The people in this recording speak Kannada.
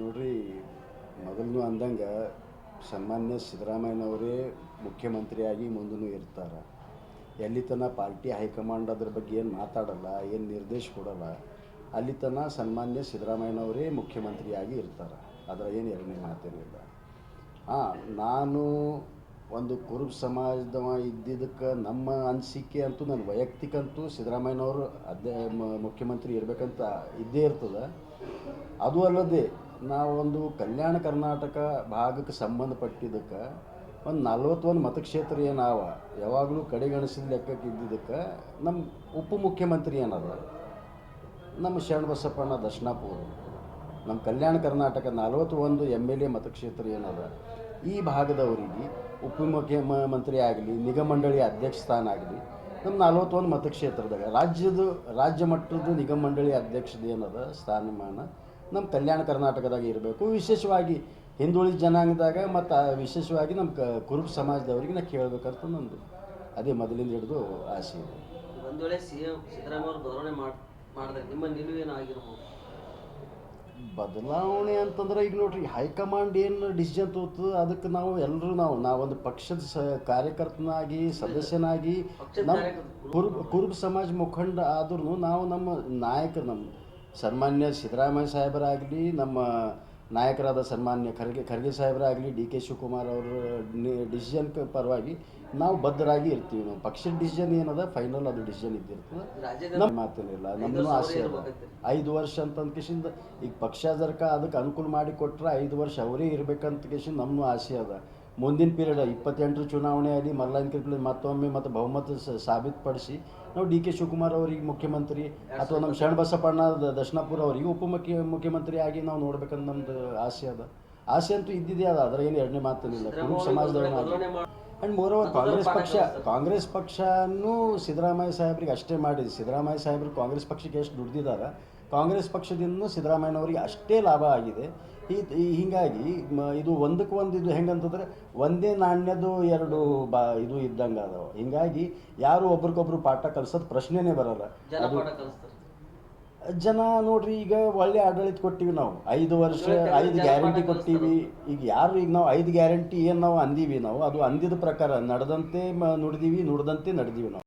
ನೋಡ್ರಿ ಮೊದಲು ಅಂದಂಗೆ ಸನ್ಮಾನ್ಯ ಸಿದ್ದರಾಮಯ್ಯನವರೇ ಮುಖ್ಯಮಂತ್ರಿಯಾಗಿ ಮುಂದೂ ಇರ್ತಾರೆ. ಎಲ್ಲಿ ತನಕ ಪಾರ್ಟಿ ಹೈಕಮಾಂಡ್ ಅದ್ರ ಬಗ್ಗೆ ಏನು ಮಾತಾಡಲ್ಲ, ಏನು ನಿರ್ದೇಶ ಕೊಡಲ್ಲ ಅಲ್ಲಿ ತನ ಸನ್ಮಾನ್ಯ ಸಿದ್ದರಾಮಯ್ಯನವರೇ ಮುಖ್ಯಮಂತ್ರಿಯಾಗಿ ಇರ್ತಾರೆ. ಅದರ ಏನು ಎರಡನೇ ಮಾತೇನಿಲ್ಲ. ಹಾಂ, ನಾನು ಒಂದು ಕುರುಬ ಸಮಾಜದವ ಇದ್ದಿದ್ದಕ್ಕೆ ನಮ್ಮ ಅನಿಸಿಕೆ ಅಂತೂ ನನ್ನ ವೈಯಕ್ತಿಕ ಅಂತೂ ಸಿದ್ದರಾಮಯ್ಯನವರು ಅದೇ ಮುಖ್ಯಮಂತ್ರಿ ಇರಬೇಕಂತ ಇದ್ದೇ ಇರ್ತದೆ. ಅದು ಅಲ್ಲದೆ ನಾವೊಂದು ಕಲ್ಯಾಣ ಕರ್ನಾಟಕ ಭಾಗಕ್ಕೆ ಸಂಬಂಧಪಟ್ಟಿದ್ದಕ್ಕೆ ಒಂದು ನಲ್ವತ್ತೊಂದು ಮತಕ್ಷೇತ್ರ ಏನಾವ, ಯಾವಾಗಲೂ ಕಡೆಗಣಿಸಿದ ಲೆಕ್ಕಕ್ಕೆ ಇದ್ದಿದ್ದಕ್ಕೆ ನಮ್ಮ ಉಪಮುಖ್ಯಮಂತ್ರಿ ಏನದ? ನಮ್ಮ ಶರಣಬಸಪ್ಪಣ್ಣ ದರ್ಶನಾಪುರ. ನಮ್ಮ ಕಲ್ಯಾಣ ಕರ್ನಾಟಕ ನಲವತ್ತೊಂದು ಎಂ ಎಲ್ ಎ ಮತಕ್ಷೇತ್ರ ಏನದ? ಈ ಭಾಗದವರಿಗೆ ಉಪಮುಖ್ಯಮಂತ್ರಿ ಆಗಲಿ, ನಿಗಮ ಮಂಡಳಿ ಅಧ್ಯಕ್ಷ ಸ್ಥಾನ ಆಗಲಿ, ನಮ್ಮ ನಲವತ್ತೊಂದು ಮತಕ್ಷೇತ್ರದಾಗ ರಾಜ್ಯದ, ರಾಜ್ಯ ಮಟ್ಟದ ನಿಗಮ ಮಂಡಳಿ ಅಧ್ಯಕ್ಷದ ಏನದ ಸ್ಥಾನಮಾನ ನಮ್ಮ ಕಲ್ಯಾಣ ಕರ್ನಾಟಕದಾಗ ಇರಬೇಕು. ವಿಶೇಷವಾಗಿ ಹಿಂದುಳಿದ ಜನಾಂಗದಾಗ ಮತ್ತು ವಿಶೇಷವಾಗಿ ನಮ್ಮ ಕ ಕುರುಬ ಸಮಾಜದವರಿಗೆ ನಾ ಕೇಳಬೇಕಂತ ನಂದು. ಅದೇ ಮೊದಲಿಂದ ಹಿಡಿದು ಆಸೆ ಇದೆ. ಒಂದು ವೇಳೆ ಸಿ ಎಂ ಸಿದ್ದರಾಮಯ್ಯ ಧೋರಣೆ ಮಾಡ್ ಮಾಡಿದ್ರೆ ನಿಮ್ಮ ನಿಲುವೇನು ಆಗಿರ್ಬೋದು? ಬದಲಾವಣೆ ಅಂತಂದ್ರೆ ಈಗ ನೋಡ್ರಿ ಹೈಕಮಾಂಡ್ ಏನು ಡಿಸಿಷನ್ ತೋತು ಅದಕ್ಕೆ ನಾವು ಎಲ್ಲರೂ ನಾವು ನಾವೊಂದು ಪಕ್ಷದ ಸ ಕಾರ್ಯಕರ್ತನಾಗಿ ಸದಸ್ಯನಾಗಿ ನಮ್ಮ ಕುರುಬ ಕುರುಬ ಸಮಾಜ ಮುಖಂಡ ಆದ್ರೂ ನಾವು ನಮ್ಮ ನಾಯಕ ನಮ್ಮ ಸನ್ಮಾನ್ಯ ಸಿದ್ದರಾಮಯ್ಯ ಸಾಹೇಬರಾಗಲಿ ನಮ್ಮ ನಾಯಕರಾದ ಸನ್ಮಾನ್ಯ ಖರ್ಗೆ ಖರ್ಗೆ ಸಾಹೇಬರಾಗಲಿ ಡಿ ಕೆ ಶಿವಕುಮಾರ್ ಅವರ ಡಿಸಿಷನ್ ಪರವಾಗಿ ನಾವು ಬದ್ಧರಾಗಿ ಇರ್ತೀವಿ. ನಾವು ಪಕ್ಷದ ಡಿಸಿಷನ್ ಏನದ? ಫೈನಲ್ ಅದು ಡಿಸಿಷನ್ ಇದ್ದಿರ್ತದೆ. ನಮ್ಮ ಮಾತೇನಿಲ್ಲ. ನಮ್ಮನ್ನು ಆಸೆ ಅದ ಐದು ವರ್ಷ ಅಂತ ಕಿಶಿಂದ ಈಗ ಪಕ್ಷ ಜರ್ಕ ಅದಕ್ಕೆ ಅನುಕೂಲ ಮಾಡಿ ಕೊಟ್ರೆ ಐದು ವರ್ಷ ಅವರೇ ಇರ್ಬೇಕಂತ ಕಿಶಿಂದ ನಮ್ಮನ್ನು ಆಸೆ ಅದ. ಮುಂದಿನ ಪೀರಿಯಡ್ ಇಪ್ಪತ್ತೆಂಟರ ಚುನಾವಣೆ ಆಗಲಿ ಮರ್ಲೈನ್ ಕಿರ್ಪಲಿ ಮತ್ತೊಮ್ಮೆ ಮತ್ತು ಬಹುಮತ ಸಾಬೀತುಪಡಿಸಿ ನಾವು ಡಿ ಕೆ ಶಿವಕುಮಾರ್ ಅವರಿಗೆ ಮುಖ್ಯಮಂತ್ರಿ ಅಥವಾ ನಮ್ಮ ಶರಣಬಸಪ್ಪಣ್ಣ ದರ್ಶನಾಪುರ ಅವರಿಗೆ ಉಪಮುಖ್ಯ ಮುಖ್ಯಮಂತ್ರಿ ಆಗಿ ನಾವು ನೋಡ್ಬೇಕಂತ ನಮ್ದು ಆಸೆ ಅದ. ಆಸೆ ಅಂತೂ ಇದ್ದಿದೆ ಅದ ಅದರ ಏನು ಎರಡನೇ ಮಾತೇನಿಲ್ಲ ಕುರುಬ ಮಾಡಿ ಆ್ಯಂಡ್ ಮೋರ್ ಓವರ್ ಕಾಂಗ್ರೆಸ್ ಪಕ್ಷ ಕಾಂಗ್ರೆಸ್ ಪಕ್ಷನೂ ಸಿದ್ದರಾಮಯ್ಯ ಸಾಹೇಬ್ರಿಗೆ ಅಷ್ಟೇ ಮಾಡಿದೆ. ಸಿದ್ದರಾಮಯ್ಯ ಸಾಹೇಬ್ರಿಗೆ ಕಾಂಗ್ರೆಸ್ ಪಕ್ಷಕ್ಕೆ ಎಷ್ಟು ದುಡ್ದಿದ್ದಾರೆ ಕಾಂಗ್ರೆಸ್ ಪಕ್ಷದಿಂದ ಸಿದ್ದರಾಮಯ್ಯನವರಿಗೆ ಅಷ್ಟೇ ಲಾಭ ಆಗಿದೆ. ಈ ಹೀಗಾಗಿ ಇದು ಒಂದಕ್ಕೆ ಒಂದು ಇದು ಹೆಂಗಂತಂದ್ರೆ ಒಂದೇ ನಾಣ್ಯದು ಎರಡು ಬಾ ಇದು ಇದ್ದಂಗೆ ಅದಾವ. ಹೀಗಾಗಿ ಯಾರು ಒಬ್ರಿಗೊಬ್ರು ಪಾಠ ಕಲಿಸೋದು ಪ್ರಶ್ನೆನೇ ಬರಲ್ಲ. ಜನ ನೋಡ್ರಿ ಈಗ ಒಳ್ಳೆ ಆಡಳಿತ ಕೊಟ್ಟಿವಿ ನಾವು. ಐದು ವರ್ಷ ಐದು ಗ್ಯಾರಂಟಿ ಕೊಟ್ಟಿವಿ. ಈಗ ಯಾರು ಈಗ ನಾವು ಐದು ಗ್ಯಾರಂಟಿ ಏನು ನಾವು ಅಂದೀವಿ ನಾವು ಅದು ಅಂದಿದ ಪ್ರಕಾರ ನಡೆದಂತೆ ನುಡಿದೀವಿ ನುಡ್ದಂತೆ ನಡೆದೀವಿ ನಾವು.